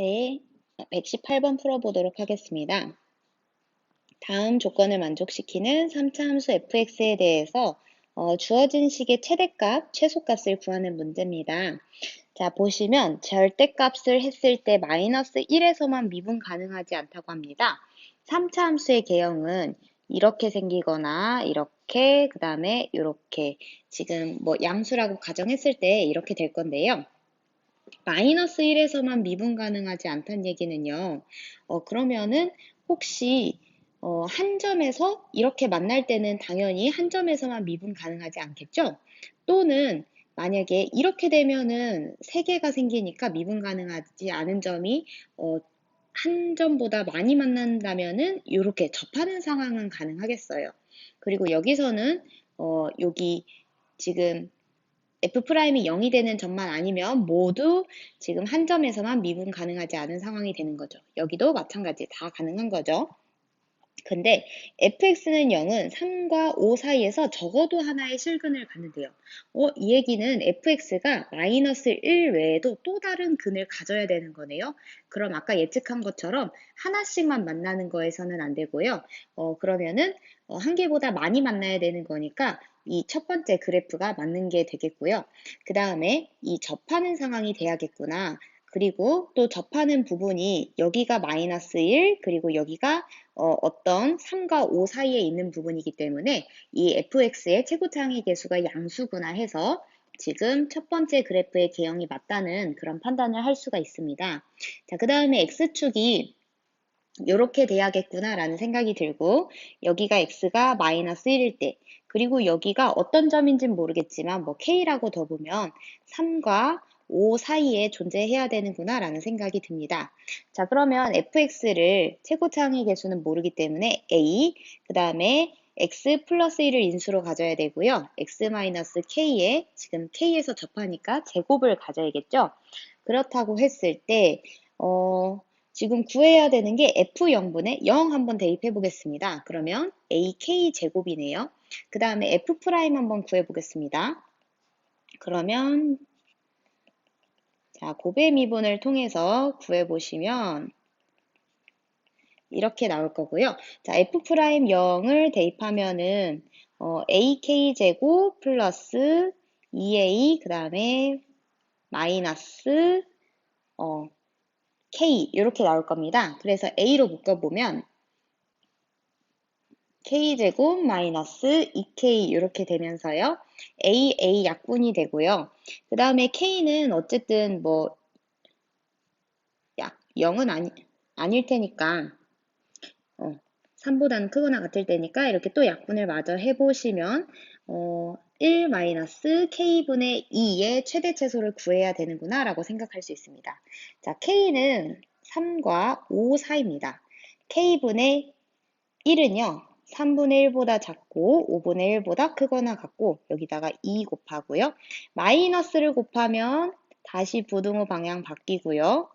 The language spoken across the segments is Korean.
네, 118번 풀어보도록 하겠습니다. 다음 조건을 만족시키는 3차 함수 fx에 대해서 어, 주어진 식의 최대값, 최소값을 구하는 문제입니다. 자, 보시면 절대값을 했을 때 마이너스 1에서만 미분 가능하지 않다고 합니다. 3차 함수의 개형은 이렇게 생기거나 이렇게 그 다음에 이렇게 지금 뭐 양수라고 가정했을 때 이렇게 될 건데요. 마이너스 1에서만 미분 가능하지 않다는 얘기는요. 어, 그러면은 혹시 어, 한 점에서 이렇게 만날 때는 당연히 한 점에서만 미분 가능하지 않겠죠? 또는 만약에 이렇게 되면은 세 개가 생기니까 미분 가능하지 않은 점이 어, 한 점보다 많이 만난다면은 이렇게 접하는 상황은 가능하겠어요. 그리고 여기서는 어, 여기 지금 F'이 0이 되는 점만 아니면 모두 지금 한 점에서만 미분 가능하지 않은 상황이 되는 거죠. 여기도 마찬가지 다 가능한 거죠. 근데 fx는 0은 3과 5 사이에서 적어도 하나의 실근을 갖는데요. 어, 이 얘기는 fx가 마이너스 1 외에도 또 다른 근을 가져야 되는 거네요. 그럼 아까 예측한 것처럼 하나씩만 만나는 거에서는 안 되고요. 어, 그러면은 어, 한 개보다 많이 만나야 되는 거니까 이 첫 번째 그래프가 맞는 게 되겠고요. 그 다음에 이 접하는 상황이 돼야겠구나. 그리고 또 접하는 부분이 여기가 마이너스 1 그리고 여기가 어, 떤 3과 5 사이에 있는 부분이기 때문에 이 fx의 최고차항의 개수가 양수구나 해서 지금 첫 번째 그래프의 개형이 맞다는 그런 판단을 할 수가 있습니다. 자, 그 다음에 x축이 이렇게 돼야겠구나라는 생각이 들고 여기가 x가 마이너스 1일 때 그리고 여기가 어떤 점인지는 모르겠지만 뭐 k라고 더 보면 3과 5 사이에 존재해야 되는구나 라는 생각이 듭니다. 자 그러면 fx를 최고차항의 개수는 모르기 때문에 a 그 다음에 x 플러스 1을 인수로 가져야 되고요. x 마이너스 k에 지금 k에서 접하니까 제곱을 가져야겠죠. 그렇다고 했을 때 어, 지금 구해야 되는 게 f0분의 0 한번 대입해 보겠습니다. 그러면 ak 제곱이네요. 그 다음에 f' 한번 구해 보겠습니다. 그러면 자 고배 미분을 통해서 구해 보시면 이렇게 나올 거고요. 자 f'0을 대입하면은 어, ak 제곱 플러스 2a 그 다음에 마이너스 어, K 이렇게 나올 겁니다. 그래서 A로 묶어보면 K제곱 마이너스 2K 이렇게 되면서요. A, A 약분이 되고요. 그 다음에 K는 어쨌든 뭐 약, 0은 아니, 아닐 테니까 어, 3보다는 크거나 같을 때니까 이렇게 또 약분을 마저 해보시면 어, 1 k분의 2의 최대 최소를 구해야 되는구나 라고 생각할 수 있습니다. 자, k는 3과 5 사이입니다. k분의 1은요. 3분의 1보다 작고 5분의 1보다 크거나 같고 여기다가 2 곱하고요. 마이너스를 곱하면 다시 부등호 방향 바뀌고요.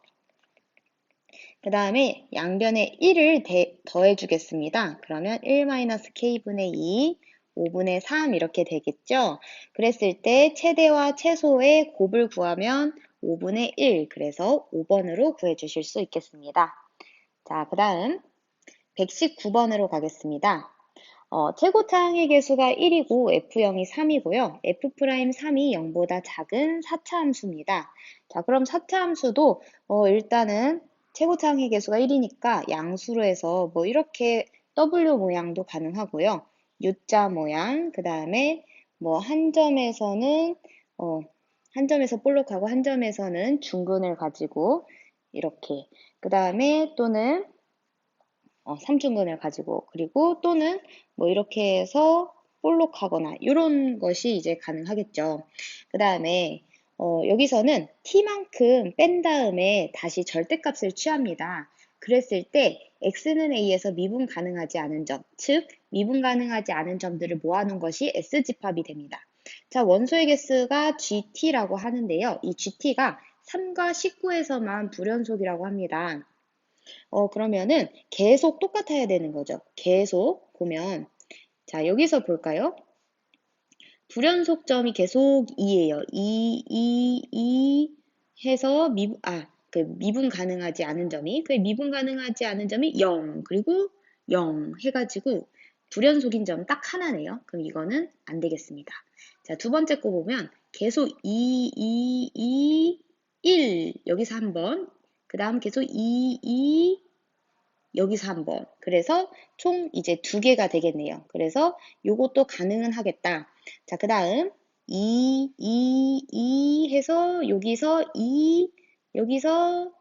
그 다음에 양변에 1을 더해 주겠습니다. 그러면 1-k분의 2 5분의 3 이렇게 되겠죠? 그랬을 때 최대와 최소의 곱을 구하면 5분의 1, 그래서 5번으로 구해주실 수 있겠습니다. 자, 그 다음 119번으로 가겠습니다. 어, 최고 차항의 개수가 1이고 F0이 3이고요. F'3이 0보다 작은 4차 함수입니다. 자, 그럼 4차 함수도 어, 일단은 최고 차항의 개수가 1이니까 양수로 해서 뭐 이렇게 W 모양도 가능하고요. U자 모양, 그 다음에 뭐 한 점에서는 어, 한 점에서 볼록하고 한 점에서는 중근을 가지고 이렇게 그 다음에 또는 어, 삼중근을 가지고 그리고 또는 뭐 이렇게 해서 볼록하거나 이런 것이 이제 가능하겠죠. 그 다음에 어, 여기서는 t만큼 뺀 다음에 다시 절대값을 취합니다. 그랬을 때 x는 a에서 미분 가능하지 않은 점, 즉 미분 가능하지 않은 점들을 모아놓은 것이 S집합이 됩니다. 자, 원소의 개수가 GT라고 하는데요. 이 GT가 3과 19에서만 불연속이라고 합니다. 어, 그러면은 계속 똑같아야 되는 거죠. 계속 보면 자, 여기서 볼까요? 불연속점이 계속 2예요. 2, 2, 2 해서 미, 아, 그 미분 가능하지 않은 점이 그 미분 가능하지 않은 점이 0 그리고 0 해가지고 불연속인 점 딱 하나네요. 그럼 이거는 안 되겠습니다. 자, 두 번째 거 보면 계속 2, 2, 2, 1 여기서 한 번, 그 다음 계속 2, 2 여기서 한 번. 그래서 총 이제 두 개가 되겠네요. 그래서 요것도 가능은 하겠다. 자, 그 다음 2, 2, 2 해서 여기서 2, 여기서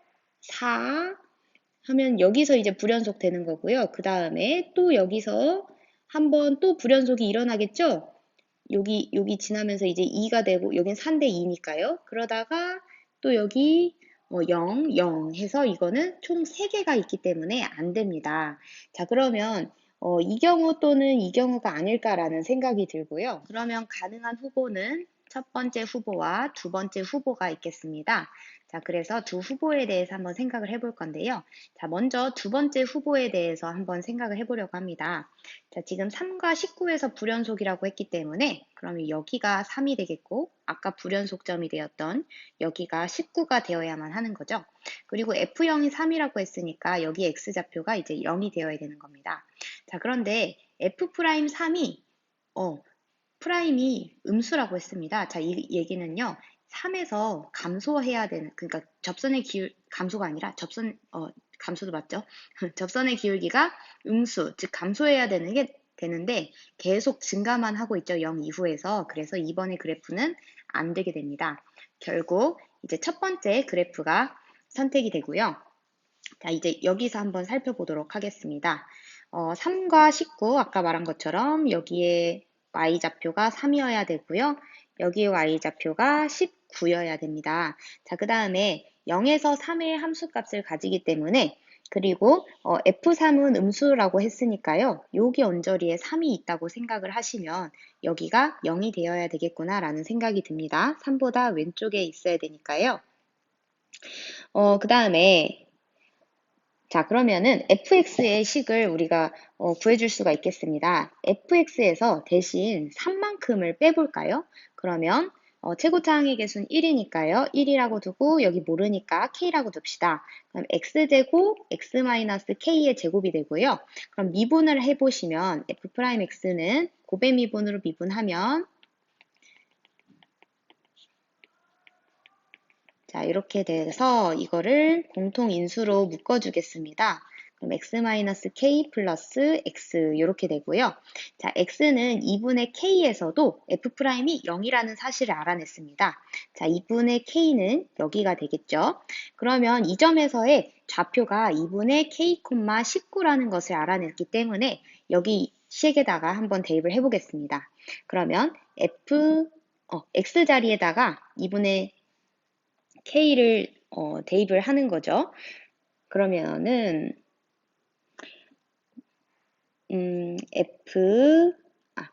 4 하면 여기서 이제 불연속 되는 거고요. 그 다음에 또 여기서 한번 또 불연속이 일어나겠죠? 여기, 여기 지나면서 이제 2가 되고, 여긴 3대 2니까요. 그러다가 또 여기 어, 0, 0 해서 이거는 총 3개가 있기 때문에 안 됩니다. 자, 그러면 어, 이 경우 또는 이 경우가 아닐까라는 생각이 들고요. 그러면 가능한 후보는 첫 번째 후보와 두 번째 후보가 있겠습니다. 자, 그래서 두 후보에 대해서 한번 생각을 해볼 건데요. 자, 먼저 두 번째 후보에 대해서 한번 생각을 해보려고 합니다. 자, 지금 3과 19에서 불연속이라고 했기 때문에 그러면 여기가 3이 되겠고 아까 불연속점이 되었던 여기가 19가 되어야만 하는 거죠. 그리고 F0이 3이라고 했으니까 여기 X좌표가 이제 0이 되어야 되는 겁니다. 자, 그런데 F'3이 어, 프라임이 음수라고 했습니다. 자, 이 얘기는요. 3에서 감소해야 되는, 그러니까 접선의 기울, 감소가 아니라 접선, 어, 감소도 맞죠? 접선의 기울기가 음수, 즉 감소해야 되는 게 되는데 계속 증가만 하고 있죠. 0 이후에서. 그래서 이번에 그래프는 안 되게 됩니다. 결국 이제 첫 번째 그래프가 선택이 되고요. 자, 이제 여기서 한번 살펴보도록 하겠습니다. 어, 3과 19, 아까 말한 것처럼 여기에 y좌표가 3이어야 되고요. 여기에 y좌표가 19여야 됩니다. 자, 그 다음에 0에서 3의 함수값을 가지기 때문에 그리고 어, F3은 음수라고 했으니까요. 여기 언저리에 3이 있다고 생각을 하시면 여기가 0이 되어야 되겠구나 라는 생각이 듭니다. 3보다 왼쪽에 있어야 되니까요. 어, 그 다음에 자 그러면은 fx의 식을 우리가 어, 구해줄 수가 있겠습니다. fx에서 대신 3만큼을 빼볼까요? 그러면 어, 최고차항의 개수는 1이니까요. 1이라고 두고 여기 모르니까 k라고 둡시다. 그럼 x제곱 x-k의 제곱이 되고요. 그럼 미분을 해보시면 f'x는 고배 미분으로 미분하면 자 이렇게 돼서 이거를 공통 인수로 묶어주겠습니다. 그럼 x-k 플러스 x 이렇게 되고요. 자, x는 2분의 k에서도 f'이 0이라는 사실을 알아냈습니다. 자, 2분의 k는 여기가 되겠죠. 그러면 이 점에서의 좌표가 2분의 k, 19라는 것을 알아냈기 때문에 여기 식에다가 한번 대입을 해보겠습니다. 그러면 f, 어, x 자리에다가 2분의 k를 어, 대입을 하는 거죠. 그러면은 음, f 아,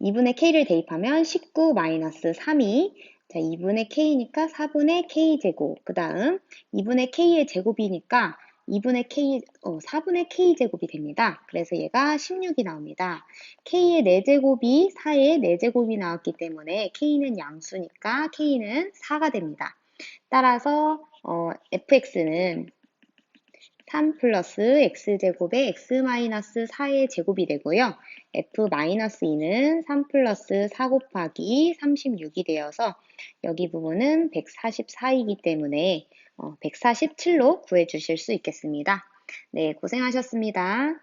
2분의 k를 대입하면 19 마이너스 3이 자, 2분의 k니까 4분의 k제곱 그 다음 2분의 k의 제곱이니까 2분의 k, 어, 4분의 k제곱이 됩니다. 그래서 얘가 16이 나옵니다. k의 4제곱이 4의 4제곱이 나왔기 때문에 k는 양수니까 k는 4가 됩니다. 따라서 어, fx는 3 플러스 x제곱의 x-4의 제곱이 되고요. f-2는 3 플러스 4 곱하기 36이 되어서 여기 부분은 144이기 때문에 어, 147로 구해주실 수 있겠습니다. 네, 고생하셨습니다.